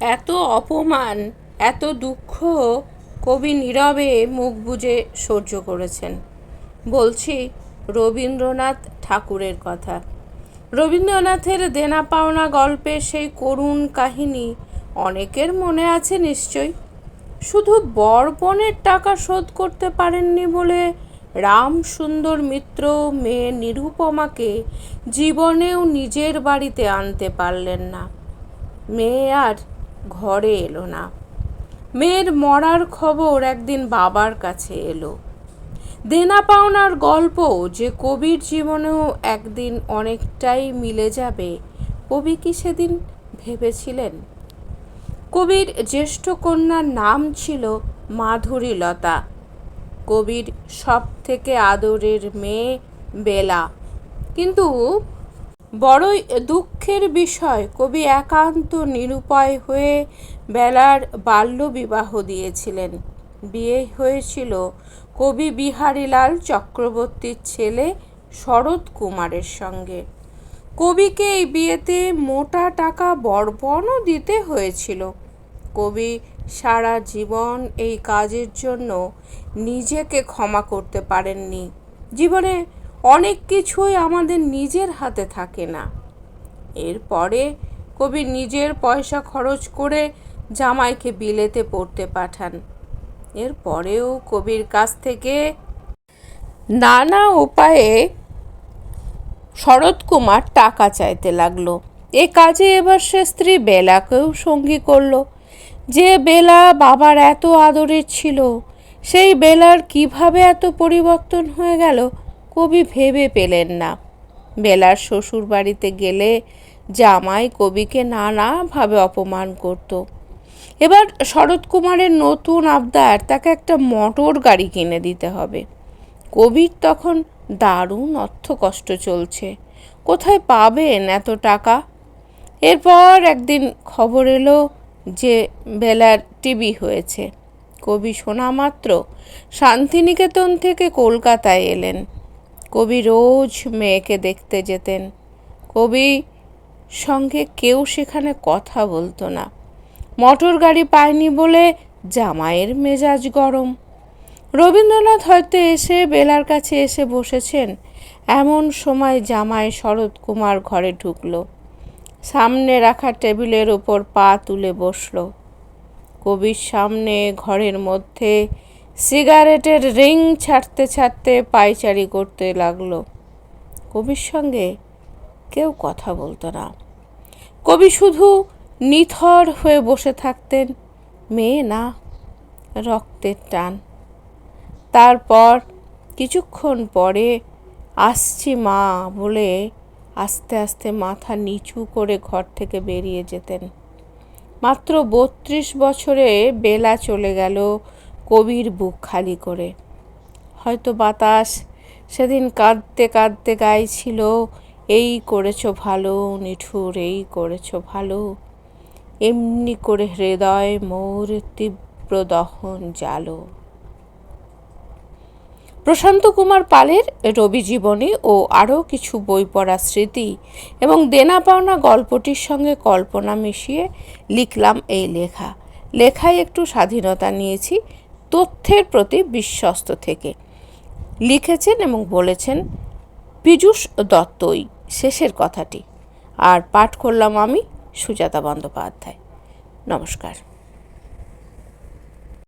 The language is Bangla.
এত অপমান, এত দুঃখ কবি নীরবে মুখ বুজে সহ্য করেছেন। বলছি, রবীন্দ্রনাথ ঠাকুরের কথা। রবীন্দ্রনাথের দেনা পাওনা গল্পের সেই করুণ কাহিনী অনেকের মনে আছে নিশ্চয় শুধু বরপণের টাকা শোধ করতে পারেননি বলে রাম সুন্দর মিত্র মেয়ে নিরুপমাকে জীবনেও নিজের বাড়িতে আনতে পারলেন না। মেয়ে আর ঘরে এলো না। মেয়ের মরার খবর একদিন বাবার কাছে এলো। দেনা পাওনার গল্প যে কবির জীবনেও একদিন অনেকটাই মিলে যাবে, কবি কি সেদিন ভেবেছিলেন? কবির জ্যেষ্ঠ কন্যার নাম ছিল মাধুরী লতা কবির সব থেকে আদরের মেয়ে বেলা। কিন্তু বড়ই দুঃখের বিষয়, কবি একান্ত নিরুপায় হয়ে বেলার বাল্যবিবাহ দিয়েছিলেন। বিয়ে হয়েছিল কবি বিহারীলাল চক্রবর্তীর ছেলে শরৎ কুমারের সঙ্গে। কবিকে এই বিয়েতে মোটা টাকা বরপণও দিতে হয়েছিল। কবি সারা জীবন এই কাজের জন্য নিজেকে ক্ষমা করতে পারেননি। জীবনে অনেক কিছুই আমাদের নিজের হাতে থাকে না। এরপরে কবি নিজের পয়সা খরচ করে জামাইকে বিলেতে পড়তে পাঠান। এরপরেও কবির কাছ থেকে নানা উপায়ে শরৎ কুমার টাকা চাইতে লাগল। এ কাজে এবার সে স্ত্রী বেলাকেও সঙ্গী করল। যে বেলা বাবার এত আদরের ছিল, সেই বেলার কীভাবে এত পরিবর্তন হয়ে গেল? কবি ভেবে পেলেন না। বেলার শ্বশুর বাড়িতে গেলে জামাই কবিকে নানাভাবে অপমান করত। এবার শরৎ কুমারের নতুন আবদার, তাকে একটা মোটর গাড়ি কিনে দিতে হবে। কবির তখন দারুণ অর্থ কষ্ট চলছে। কোথায় পাবেন এত টাকা? এরপর একদিন খবর এলো যে বেলার টিভি হয়েছে। কবি শোনা মাত্র শান্তিনিকেতন থেকে কলকাতায় এলেন। কবি রোজ মেয়েকে দেখতে যেতেন। কবি সঙ্গে কেউ সেখানে কথা বলতো না। মোটর গাড়ি পায়নি বলে জামাইয়ের মেজাজ গরম। রবীন্দ্রনাথ হয়তো এসে বেলার কাছে এসে বসেছেন। এমন সময় জামাই শরৎ কুমার ঘরে ঢুকল। সামনে রাখা টেবিলের ওপর পা তুলে বসল। কবির সামনে ঘরের মধ্যে সিগারেটের রিং ছাড়তে ছাড়তে পায়চারি করতে লাগল। কবির সঙ্গে কেউ কথা বলতো না। কবি শুধু নিথর হয়ে বসে থাকতেন, মেয়ে না, রক্তের টান। তারপর কিছুক্ষণ পরে, আসছি মা বলে আস্তে আস্তে মাথা নিচু করে ঘর থেকে বেরিয়ে যেতেন। মাত্র বত্রিশ বছরে বেলা চলে গেল কবির বুক খালি করে। হয়তো বাতাস সেদিন কাঁদতে কাঁদতে গাইছিল, এই করেছ ভালো, নিঠুর, এই করেছ ভালো। এমনি করে হৃদয় মোর তীব্র দহন জালো। প্রশান্ত কুমার পালের রবি জীবনী ও আরও কিছু বই পড়া স্মৃতি এবং দেনা পাওনা গল্পটির সঙ্গে কল্পনা মিশিয়ে লিখলাম এই লেখা। লেখায় একটু স্বাধীনতা নিয়েছি তথ্যের প্রতি বিশ্বস্ত থেকে। লিখেছেন এবং বলেছেন পীযূষ দত্তই শেষের কথাটি। আর পাঠ করলাম আমি সুজাতা বন্দ্যোপাধ্যায়। নমস্কার।